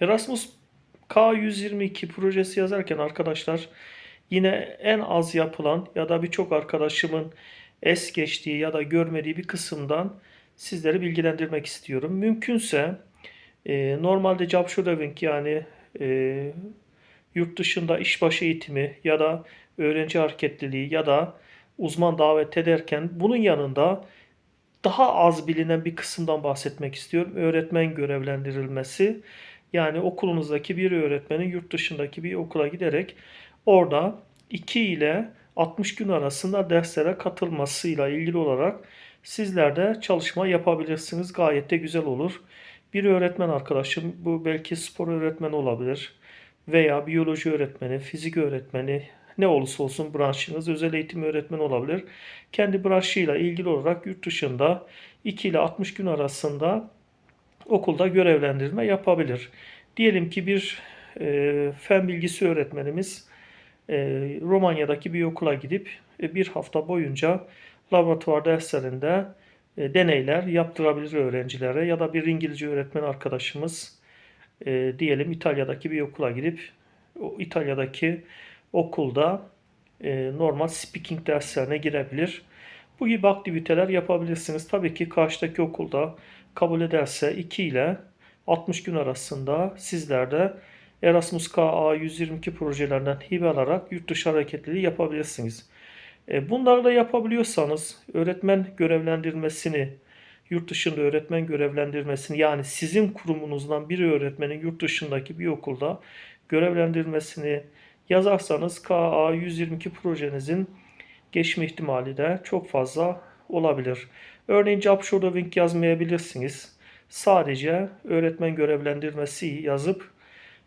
Erasmus K122 projesi yazarken arkadaşlar yine en az yapılan ya da birçok arkadaşımın es geçtiği ya da görmediği bir kısımdan sizleri bilgilendirmek istiyorum. Mümkünse e, normalde job shadowing yani e, yurt dışında işbaşı eğitimi ya da öğrenci hareketliliği ya da uzman davet ederken bunun yanında daha az bilinen bir kısımdan bahsetmek istiyorum. Öğretmen görevlendirilmesi. Yani okulunuzdaki bir öğretmenin yurt dışındaki bir okula giderek orada 2 ile 60 gün arasında derslere katılmasıyla ilgili olarak sizler de çalışma yapabilirsiniz. Gayet de güzel olur. Bir öğretmen arkadaşım bu belki spor öğretmeni olabilir veya biyoloji öğretmeni, fizik öğretmeni ne olursa olsun branşınız özel eğitim öğretmeni olabilir. Kendi branşıyla ilgili olarak yurt dışında 2 ile 60 gün arasında okulda görevlendirme yapabilir. Diyelim ki bir e, fen bilgisi öğretmenimiz e, Romanya'daki bir okula gidip e, bir hafta boyunca laboratuvar derslerinde e, deneyler yaptırabilir öğrencilere ya da bir İngilizce öğretmen arkadaşımız e, diyelim İtalya'daki bir okula gidip o İtalya'daki okulda e, normal speaking derslerine girebilir. Bu gibi aktiviteler yapabilirsiniz. Tabii ki karşıdaki okulda kabul ederse 2 ile 60 gün arasında sizler de Erasmus KA 122 projelerinden hibe alarak yurt dışı hareketliliği yapabilirsiniz. E, Bunları da yapabiliyorsanız öğretmen görevlendirmesini, yurt dışında öğretmen görevlendirmesini yani sizin kurumunuzdan bir öğretmenin yurt dışındaki bir okulda görevlendirmesini yazarsanız KA 122 projenizin geçme ihtimali de çok fazla olabilir. Örneğin job shadowing yazmayabilirsiniz. Sadece öğretmen görevlendirmesi yazıp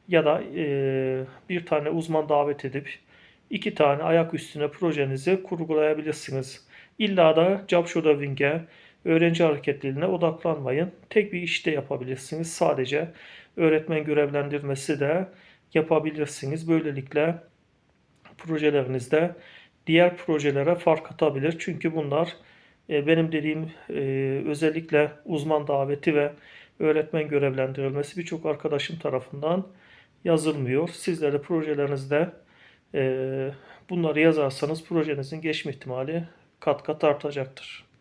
ya da e, bir tane uzman davet edip iki tane ayak üstüne projenizi kurgulayabilirsiniz. İlla da job shadowing'e, öğrenci hareketliliğine odaklanmayın. Tek bir işte yapabilirsiniz. Sadece öğretmen görevlendirmesi de yapabilirsiniz. Böylelikle projelerinizde diğer projelere fark atabilir. Çünkü bunlar e, benim dediğim e, özellikle uzman daveti ve öğretmen görevlendirilmesi birçok arkadaşım tarafından yazılmıyor. Sizler de projelerinizde e, bunları yazarsanız projenizin geçme ihtimali kat kat artacaktır.